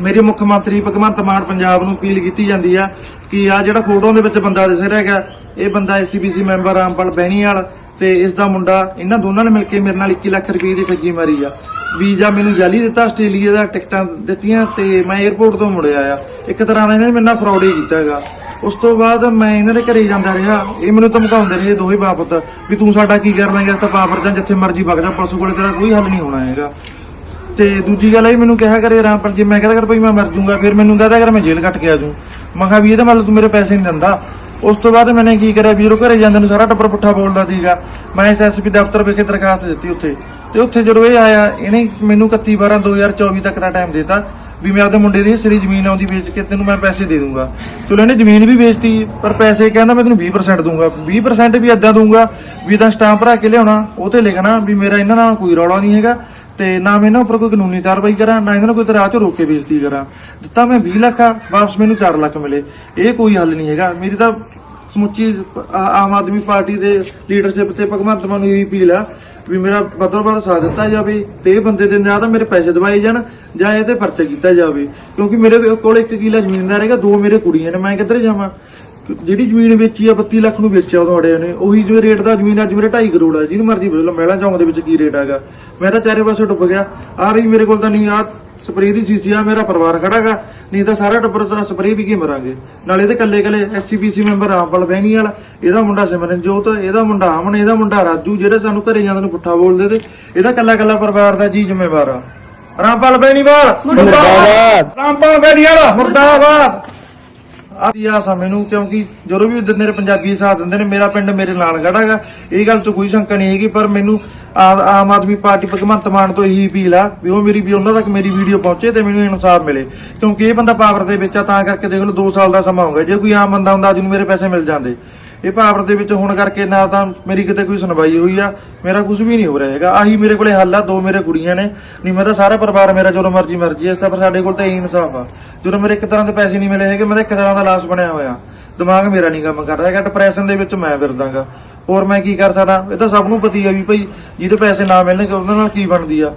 ਮੇਰੇ ਮੁੱਖ ਮੰਤਰੀ ਭਗਵੰਤ ਮਾਨ ਪੰਜਾਬ ਨੂੰ ਅਪੀਲ ਕੀਤੀ ਜਾਂਦੀ ਆ ਕਿ ਆ ਜਿਹੜਾ ਫੋਟੋ ਦੇ ਵਿੱਚ ਬੰਦਾ ਦਿਸ ਰਿਹਾ ਹੈਗਾ, ਇਹ ਬੰਦਾ ਐਸਸੀਬੀਸੀ ਮੈਂਬਰ ਰਾਮਪਾਲ ਬਹਿਣੀਵਾਲ, ਤੇ ਇਸ ਦਾ ਮੁੰਡਾ, ਇਹਨਾਂ ਦੋਨਾਂ ਨੇ ਮਿਲ ਕੇ ਮੇਰੇ ਨਾਲ 21 ਲੱਖ ਰੁਪਏ ਦੀ ਠੱਗੀ ਮਾਰੀ ਆ। ਵੀਜ਼ਾ ਮੈਨੂੰ ਜਾਲੀ ਦਿੱਤਾ, ਆਸਟ੍ਰੇਲੀਆ ਦਾ ਟਿਕਟਾਂ ਦਿੱਤੀਆਂ ਤੇ ਮੈਂ 에ਅਰਪੋਰਟ ਤੋਂ ਮੁੜਿਆ ਆ ਇੱਕ ਤਰ੍ਹਾਂ ਨਾਲ ਇਹਨਾਂ ਨੇ ਮੇਰੇ ਨਾਲ ਫਰਾਡ ਹੀ ਕੀਤਾ ਹੈਗਾ। ਉਸ ਤੋਂ ਬਾਅਦ ਮੈਂ ਇਹਨਾਂ ਦੇ ਘਰੇ ਜਾਂਦਾ ਰਿਹਾ। ਇਹ ਮੈਨੂੰ ਧਮਕਾਉਂਦੇ ਰਹੇ ਦੋਹੇ ਬਾਪਤ, ਵੀ ਤੂੰ ਸਾਡਾ ਕੀ ਕਰ ਲੇਂਗਾ ਇਸ ਤਾਂ ਪਾਵਰ ਜਾਂ ਜਿੱਥੇ ਮਰਜ਼ੀ ਵਗ ਜਾ, ਪੁਲਿਸ ਕੋਲੇ ਤੇਰਾ ਕੋਈ ਹੱਲ ਨਹੀਂ ਹੋਣਾ ਹੈਗਾ। ਤੇ ਦੂਜੀ ਗੱਲ ਇਹ ਮੈਨੂੰ ਕਿਹਾ ਕਰੇ ਰਾਮ ਪਰ, ਜੇ ਮੈਂ ਕਹਦਾ ਕਰ ਭਾਈ ਮੈਂ ਮਰ ਜਾਊਂਗਾ ਫਿਰ ਮੈਨੂੰ ਕਹਦਾ ਕਰ, ਮੈਂ ਜੇਲ੍ਹ ਕੱਟ ਕੇ ਆ ਜਾਊਂ। ਮੈਂ ਕਿਹਾ ਵੀ ਇਹਦਾ ਮਤਲਬ ਤੂੰ ਮੇਰੇ ਪੈਸੇ ਨਹੀਂ ਦਿੰਦਾ। ਉਸ ਤੋਂ ਬਾਅਦ ਮੈਨੇ ਕੀ ਕਰਿਆ ਵੀਰੋ ਘਰੇ ਜਾਂਦੇ ਨੂੰ ਸਾਰਾ ਟੱਬਰ ਪੁੱਠਾ ਬੋਲਦਾ ਸੀਗਾ। ਮੈਂ ਐਸਐਸਪੀ ਦਫ਼ਤਰ ਵਿਖੇ ਦਰਖਾਸਤ ਦਿੱਤੀ ਉੱਥੇ। ਤੇ ਉੱਥੇ ਜਦੋਂ ਇਹ ਆਇਆ, ਇਹਨੇ ਮੈਨੂੰ 31 12 2024 ਤੱਕ ਦਾ ਟਾਈਮ ਦਿੱਤਾ ਵੀ ਮੈਂ ਆਪਦੇ ਮੁੰਡੇ ਦੀ ਸਰੀ ਜ਼ਮੀਨ ਆਉਂਦੀ ਵੇਚ ਕੇ ਤੈਨੂੰ ਮੈਂ ਪੈਸੇ ਦੇ ਦੂੰਗਾ। ਚਲੋ ਇਹਨੇ ਜ਼ਮੀਨ ਵੀ ਵੇਚਤੀ, ਪਰ ਪੈਸੇ ਕਹਿੰਦਾ ਮੈਂ ਤੈਨੂੰ 20% ਦੂੰਗਾ। 20% ਵੀ ਏਦਾਂ ਦੂੰਗਾ ਵੀ ਤਾਂ ਸਟਾਂਪ ਭਰਾ ਕੇ ਲਿਆਉਣਾ, ਉਹ ਤੇ ਲਿਖਣਾ ਵੀ ਮੇਰਾ ਇਹਨਾਂ ਨਾਲ ਕੋਈ ਰੌਲਾ ਨਹੀਂ ਹੈਗਾ। ਤੇ ਨਾ ਮੈਂ ਇਹਨਾਂ ਉੱਪਰ ਕੋਈ ਕਾਨੂੰਨੀ ਕਾਰਵਾਈ ਕਰਾਂ, ਨਾ ਇਹਨਾਂ ਨੂੰ ਕੋਈ ਤਰਾਹ ਚ ਰੋਕ ਕੇ ਬੇਇੱਜ਼ਤੀ ਕਰਾਂ। ਦਿੱਤਾ ਮੈਂ 20 ਲੱਖ ਆ, ਵਾਪਸ ਮੈਨੂੰ 4 ਲੱਖ ਮਿਲੇ। ਇਹ ਕੋਈ ਹੱਲ ਨਹੀਂ ਹੈਗਾ। ਮੇਰੀ ਤਾਂ ਸਮੁੱਚੀ ਆਮ ਆਦਮੀ ਪਾਰਟੀ ਦੇ ਲੀਡਰਸ਼ਿਪ ਤੇ ਭਗਵੰਤ ਮਾਨ ਨੂੰ ਇਹ ਅਪੀਲ ਆ ਵੀ ਮੇਰਾ ਬਦਲ ਬਦਲ ਸਾਥ ਦਿੱਤਾ ਜਾਵੇ, ਤੇ ਇਹ ਬੰਦੇ ਦੇ ਜਾਂ ਤਾਂ ਮੇਰੇ ਪੈਸੇ ਦਵਾਏ ਜਾਣ, ਜਾਂ ਇਹਦੇ ਤੇ ਪਰਚਾ ਕੀਤਾ ਜਾਵੇ। ਕਿਉਂਕਿ ਮੇਰੇ ਕੋਲ ਇੱਕ ਕਿਲਾ ਜ਼ਮੀਨ ਦਾ ਰਹੇਗਾ, ਦੋ ਮੇਰੇ ਕੁੜੀਆਂ ਨੇ, ਮੈਂ ਕਿੱਧਰ ਜਾਵਾਂ? ਜਿਹੜੀ ਜ਼ਮੀਨ ਵੇਚੀ ਆ 32 ਲੱਖ ਨੂੰ ਵੇਚਿਆ ਤੁਹਾਡੇ ਨੇ ਉਹੀ ਜੋ ਰੇਟ ਦਾ ਜ਼ਮੀਨ ਅੱਜ ਮੇਰੇ 2.5 ਕਰੋੜ ਆ ਜਿਹਨੂੰ ਮਰਜ਼ੀ ਪੁੱਛ ਲਓ ਮਹਿਲਾ ਚੌਂਕ ਦੇ ਵਿੱਚ ਕੀ ਰੇਟ ਹੈਗਾ। ਮੈਂ ਤਾਂ ਚਾਰੇ ਪਾਸੇ ਡੁੱਬ ਗਿਆ। ਆ ਰਹੀ ਮੇਰੇ ਕੋਲ ਤਾਂ ਨਹੀਂ ਆ ਸਪਰੇਅ ਦੀ ਸੀਸੀ ਆ ਮੇਰਾ ਪਰਿਵਾਰ ਖੜਾਗਾ ਨਹੀਂ ਤਾਂ ਸਾਰਾ ਟੱਬਰ ਸਪਰੇਅ ਵੀ ਕੀ ਮਰਾਂਗੇ? ਨਾਲੇ ਇਹਦੇ ਕੱਲੇ ਕੱਲੇ ਐਸਸੀਬੀਸੀ ਮੈਂਬਰ ਰਾਮਪਾਲ ਬਹਿਣੀ ਵਾਲਾ ਇਹਦਾ ਮੁੰਡਾ ਸਿਮਰਨਜੋਤ ਇਹਦਾ ਮੁੰਡਾ ਅਮਨ ਇਹਦਾ ਮੁੰਡਾ ਰਾਜੂ ਜਿਹੜੇ ਸਾਨੂੰ ਘਰੇ ਜਾਂਦੇ ਨੂੰ ਪੁੱਠਾ ਬੋਲਦੇ ਤੇ ਇਹਦਾ ਕੱਲਾ ਕੱਲਾ ਪਰਿਵਾਰ ਦਾ ਜੀ ਜ਼ਿੰਮੇਵਾਰ ਆ। ਰਾਮਪਾਲ ਬਹਿਣੀਵਾਲ ਮੁਰਦਾਬਾਦ। ਰਾਮਪਾਲ ਬਹਿਣੀਵਾਲ ਮੁਰਦਾਬਾਦ। ਆਸ ਆ ਮੈਨੂੰ ਕਿਉਂਕਿ ਜਦੋਂ ਵੀ ਦਿੰਦੇ ਨੇ ਪੰਜਾਬੀ ਸਾਥ ਦਿੰਦੇ ਨੇ, ਮੇਰਾ ਪਿੰਡ ਮੇਰੇ ਨਾਲ ਖੜਾਗਾ ਇਹ ਗੱਲ 'ਚ ਕੋਈ ਸ਼ੰਕਾ ਨਹੀਂ ਹੈਗੀ, ਪਰ ਮੈਨੂੰ ਆਮ ਆਦਮੀ ਪਾਰਟੀ ਭਗਵੰਤ ਮਾਨ ਤੋਂ ਇਹੀ ਅਪੀਲ ਆ ਵੀ ਉਹ ਮੇਰੀ, ਵੀ ਉਹਨਾਂ ਤੱਕ ਮੇਰੀ ਵੀਡੀਓ ਪਹੁੰਚੇ ਤੇ ਮੈਨੂੰ ਇਨਸਾਫ ਮਿਲੇ। ਕਿਉਂਕਿ ਇਹ ਬੰਦਾ ਪਾਵਰ ਦੇ ਵਿੱਚ ਆ, ਤਾਂ ਕਰਕੇ ਦੇਖ ਲਓ 2 ਸਾਲ ਦਾ ਸਮਾਂ ਹੋ ਗਿਆ। ਜੇ ਕੋਈ ਆਮ ਬੰਦਾ ਹੁੰਦਾ, ਅੱਜ ਨੂੰ ਮੇਰੇ ਪੈਸੇ ਮਿਲ ਜਾਂਦੇ। ਇਹ ਪਾਵਰ ਦੇ ਵਿੱਚ ਹੋਣ ਕਰਕੇ ਨਾ ਤਾਂ ਮੇਰੀ ਕਿਤੇ ਕੋਈ ਸੁਣਵਾਈ ਹੋਈ ਆ, ਮੇਰਾ ਕੁਝ ਵੀ ਨਹੀਂ ਹੋ ਰਿਹਾ ਹੈਗਾ। ਆਹੀ ਮੇਰੇ ਕੋਲੇ ਹੱਲ ਆ, ਦੋ ਮੇਰੇ ਕੁੜੀਆਂ ਨੇ। ਨਹੀਂ, ਮੈਂ ਤਾਂ ਸਾਰਾ ਪਰਿਵਾਰ ਮੇਰਾ, ਜਦੋਂ ਮਰਜ਼ੀ ਮਰਜ਼ੀ ਇਸ ਤਾਂ ਪਰ ਸਾਡੇ ਕੋਲ ਤਾਂ ਇਹੀ ਇਨਸਾਫ ਆ। ਜਦੋਂ ਮੇਰੇ ਇੱਕ ਤਰ੍ਹਾਂ ਦੇ ਪੈਸੇ ਨਹੀਂ ਮਿਲੇ ਹੈਗੇ, ਮੇਰਾ ਇੱਕ ਤਰ੍ਹਾਂ ਦਾ ਲਾਸ ਬਣਿਆ ਹੋਇਆ। ਦਿਮਾਗ ਮੇਰਾ ਨਹੀਂ ਕੰਮ ਕਰ ਰਿਹਾ ਹੈਗਾ ਡਿਪਰੈਸ਼ਨ ਦੇ ਵਿੱਚ ਮੈਂ ਫਿਰਦਾਗਾ। ਹੋਰ ਮੈਂ ਕੀ ਕਰ ਸਕਦਾ? ਇਹ ਤਾਂ ਸਭ ਨੂੰ ਪਤੀ ਆ ਵੀ ਭਾਈ ਜਿਹਦੇ ਪੈਸੇ ਨਾ ਮਿਲਣਗੇ ਉਹਨਾਂ ਨਾਲ ਕੀ ਬਣਦੀ ਆ?